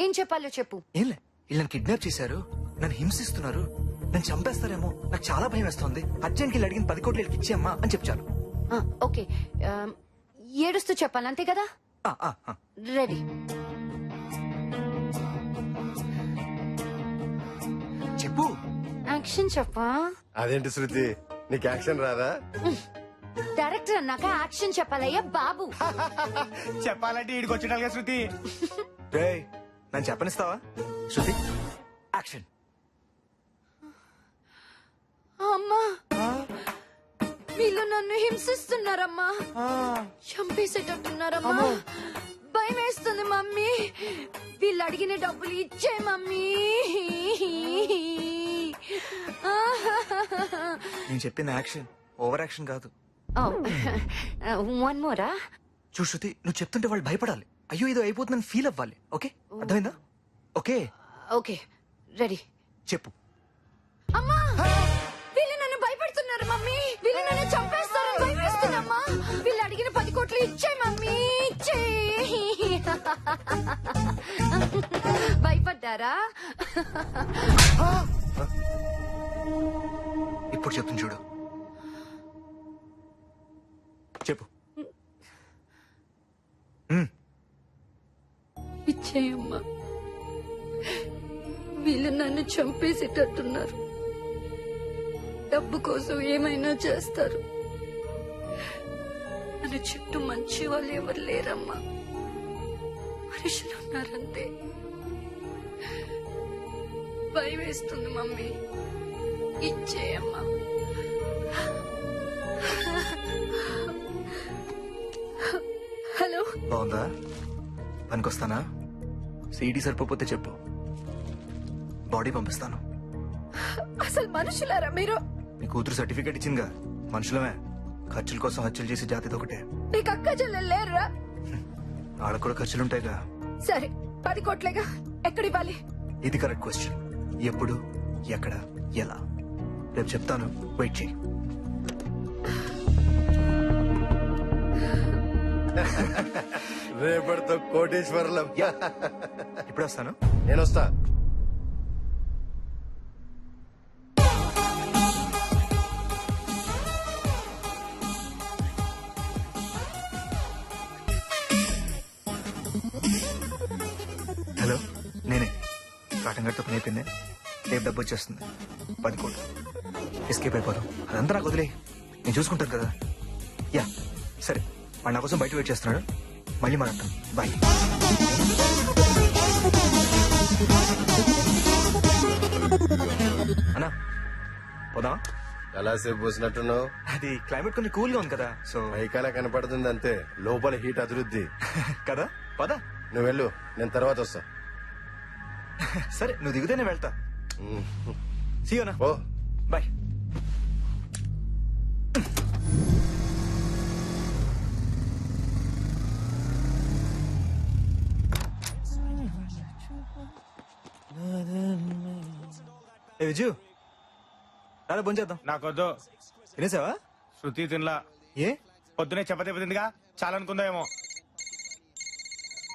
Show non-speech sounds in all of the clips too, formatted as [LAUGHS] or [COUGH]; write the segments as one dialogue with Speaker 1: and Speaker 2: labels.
Speaker 1: ఏం చెప్పాలో చెప్పు.
Speaker 2: ఏంలే వీళ్ళని కిడ్నాప్ చేశారు నన్ను హింసిస్తున్నారు నన్ను చంపేస్తారేమో నాకు చాలా భయం వేస్తుంది. అర్జెంట్కి వీళ్ళు అడిగిన పది కోట్లు వీళ్ళకి ఇచ్చేయమ్మా అని చెప్పాను
Speaker 1: ఆ, ఓకే. ఆ, ఏడుస్తూ చెప్పాలి అంతే కదా? రెడీ.
Speaker 2: చెప్పు.
Speaker 1: యాక్షన్ చెప్పా?
Speaker 3: అదేంటి శృతి నీకు యాక్షన్ రాదా?
Speaker 1: డైరెక్టర్ అన్నాక యాక్షన్ చెప్పాలయ్యా బాబు. [LAUGHS]
Speaker 4: చెప్పాలంటే ఈడికి వచ్చిన శృతి.
Speaker 2: నన్ను చెప్పనిస్తావా? శృతి. యాక్షన్.
Speaker 1: అమ్మా. వీళ్ళు నన్ను హింసిస్తున్నారమ్మా. చంపేసేటట్టున్నారమ్మా. భయం వేస్తుంది మమ్మీ. వీళ్ళు అడిగిన డబ్బులు ఇచ్చే మమ్మీ.
Speaker 2: నేను చెప్పిన యాక్షన్. ఓవర్ యాక్షన్ కాదు.
Speaker 1: వన్ మోరా?
Speaker 2: చూడు శృతి నువ్వు చెప్తుంటే వాళ్ళు భయపడాలి. అయ్యో ఏదో అయిపోతుందని ఫీల్ అవ్వాలి. ఓకే అర్థమైందా? ఓకే
Speaker 1: ఓకే రెడీ
Speaker 2: చెప్పు.
Speaker 1: అమ్మా! వీళ్ళు నన్ను భయపెడుతున్నారు మమ్మీ. వీళ్ళు నన్ను చంపేస్తారని భయపేస్తున్నామ్మా వీళ్ళు అడిగిన పది కోట్లు ఇచ్చే మమ్మీ. ఇచ్చే భయపడ్డారా?
Speaker 2: ఇప్పుడు చెప్తుంది చూడు. చెప్పు.
Speaker 1: ఇచ్చేయమ్మా వీళ్ళు నన్ను చంపేసేటట్టున్నారు. డబ్బు కోసం ఏమైనా చేస్తారు. మన చుట్టూ మంచి వాళ్ళు ఎవరు లేరమ్మా. మనుషులు ఉన్నారంతే. భయం వేస్తుంది మమ్మీ. ఇచ్చేయమ్మా. హలో.
Speaker 2: బాగుందా? పనికొస్తానా? సీడీ సరిపోతే చెప్పు. బాడీ పంపిస్తాను.
Speaker 1: అసలు మనుషులారా మీరు?
Speaker 2: నీ కూతురు సర్టిఫికేట్ ఇచ్చిందిగా. మనుషులమే. ఖర్చుల కోసం హత్యలు చేసే జాతిది ఒకటే
Speaker 1: నీకు అక్క చెల్లెలు లేరురా?
Speaker 2: వాళ్ళకు కూడా ఖర్చులుంటాయిగా.
Speaker 1: సరే పది కోట్లేగా. ఎక్కడివ్వాలి
Speaker 2: ఇది కరెక్ట్ క్వశ్చన్. ఎప్పుడు ఎక్కడ ఎలా? రేపు చెప్తాను. వెయిట్ చేయి [LAUGHS]
Speaker 3: రేపటితో కోటేశ్వరలం.
Speaker 2: ఇప్పుడు వస్తాను.
Speaker 3: నేను వస్తా.
Speaker 2: హలో నేనే. కాటన్ గట్టు పని అయిపోయింది. రేపు డబ్బు వచ్చేస్తుంది. పది కోట్లు. ఎస్కేప్ అయిపోదాం. అదంతా నాకు వదిలే నేను చూసుకుంటాను కదా. యా. సరే. వాడు నా కోసం బయట వెయిట్ చేస్తున్నాడు. మళ్ళీ మాట్లాడతాం. బాయ్. అన్నా పోదాం
Speaker 3: ఎలా సేపు పోసినట్టున్నావు.
Speaker 2: అది క్లైమేట్ కొంచెం కూల్గా ఉంది కదా సో.
Speaker 3: పైకాల కనపడుతుంది అంతే లోపల హీట్ అభివృద్ధి [LAUGHS]
Speaker 2: కదా పదా.
Speaker 3: నువ్వు వెళ్ళు నేను తర్వాత వస్తా. [LAUGHS]
Speaker 2: సరే నువ్వు దిగుతేనే వెళ్తా. సీయోనా
Speaker 3: ఓ
Speaker 2: బాయ్. ఏ విజు? రారా భోంచేద్దాం
Speaker 4: నాకొద్దు.
Speaker 2: తినేసావా?
Speaker 4: శృతి తినలా.
Speaker 2: ఏ?
Speaker 4: పొద్దునే చపాతీ తిందిగా చాలా అనుకుందామేమో.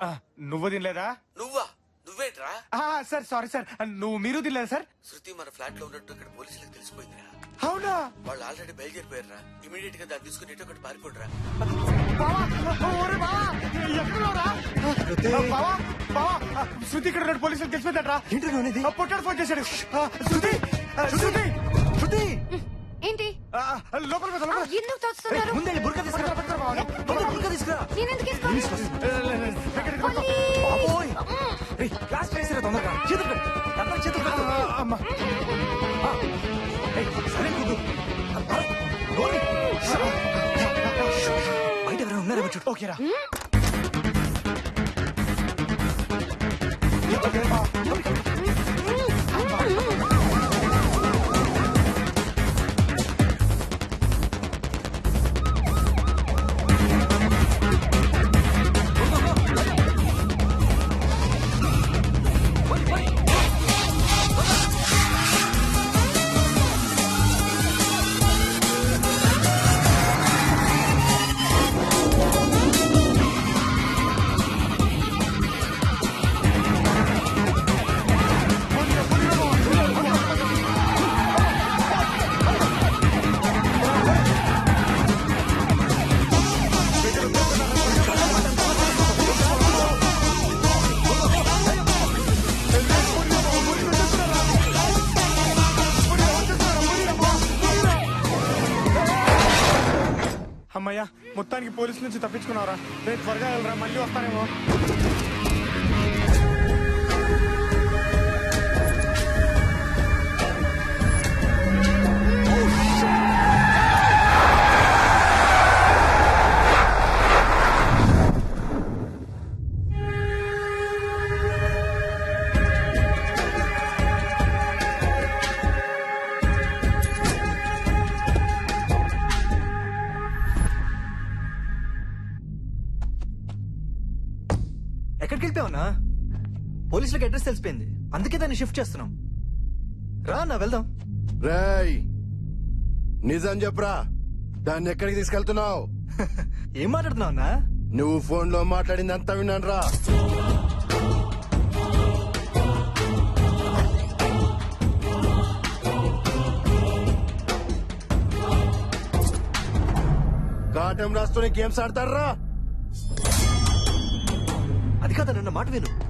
Speaker 4: ఆ, నువ్వు తినలేదా?
Speaker 5: నువ్వా? నువ్వేంట్రా?
Speaker 4: ఆ, సార్ సారీ సార్. నువ్వు మీరు తినలేదా సార్?
Speaker 5: శృతి మన ఫ్లాట్లో ఉన్నట్టు ఇక్కడ పోలీసులకు తెలిసిపోయిందిరా.
Speaker 4: అవునా?
Speaker 5: వాళ్ళు ఆల్రెడీ బయలుదేరిపోయారా ఇమీడియట్గా దాన్ని తీసుకుని ఒకటి పారిపోడరా.
Speaker 4: బావా, ఎక్కడున్నావురా? శృతి ఇక్కడ ఉన్నట్టు పోలీసులకు తెలిసిపోయిందట్రా
Speaker 2: ఏంటి నువ్వు అనేది?
Speaker 4: ఆ, పొట్టాడు ఫోన్ చేశాడు. ఆ, శృతి ఆ, శృతి!
Speaker 2: శృతి!
Speaker 1: ఏంటి?
Speaker 4: ఆ, లోపలికి వస్తా,
Speaker 1: ఆ,
Speaker 4: లోపలికి
Speaker 1: ఎందుకు తోస్తున్నారు?
Speaker 2: ముందే బుర్కా తీసుకురా.
Speaker 4: పట్టుకో, బావా.
Speaker 2: ముందు బుర్కా తీసుకురా.
Speaker 1: నేనెందుకు వేసుకోవాలి?
Speaker 2: బాబోయ్! క్లాస్ వేసిరా తొందరగా. చేతులు అందరూ చేతులు
Speaker 4: ఆ, అమ్మా.
Speaker 2: ఆ, సరే కూదు గోరి బయట ఎవరైనా ఉన్నారేమో చూడు.
Speaker 4: ఓకేరా ければ。మొత్తానికి పోలీసు నుంచి తప్పించుకున్నారా రేపు త్వరగా వెళ్ళరా మళ్ళీ
Speaker 2: వస్తారేమో. పోలీసులకు అడ్రస్ తెలిసిపోయింది. అందుకే దాన్ని షిఫ్ట్ చేస్తున్నాం. రా నా వెళ్దాం.
Speaker 3: రేయ్ నిజం చెప్పరా? దాన్ని ఎక్కడికి తీసుకెళ్తున్నావు? [LAUGHS]
Speaker 2: ఏం మాట్లాడుతున్నావు అన్నా?
Speaker 3: నువ్వు ఫోన్లో మాట్లాడింది అంతా విన్నాను రా కాటం రాస్తూనే గేమ్స్ ఆడతారా
Speaker 2: అది కాదా నన్న మాట విను.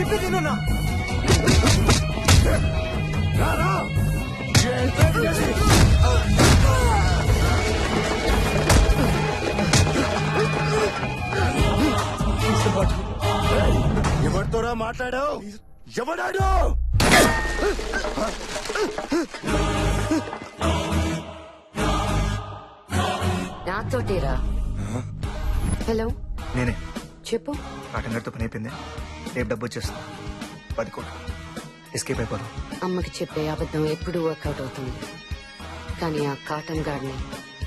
Speaker 2: చెప్పేది
Speaker 3: ఎవరితోరా మాట్లాడావు? ఎవడాడు?
Speaker 6: నాతోటేరా. హలో?
Speaker 2: నేనే.
Speaker 6: చెప్పు.
Speaker 2: కాటన్ గడితో పని అయిపోయింది. రేపు డబ్బు వచ్చేస్తుంది. కోట్లు ఎస్కేప్ అయిపోదాం.
Speaker 6: అమ్మకి చెప్పే అబద్ధం ఎప్పుడు వర్కౌట్ అవుతుంది. కానీ ఆ కాటన్ గార్డ్ని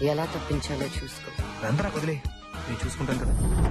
Speaker 6: ఎలా తప్పించాలో చూసుకో.
Speaker 2: నాకు వదిలే. నేను చూసుకుంటాను కదా.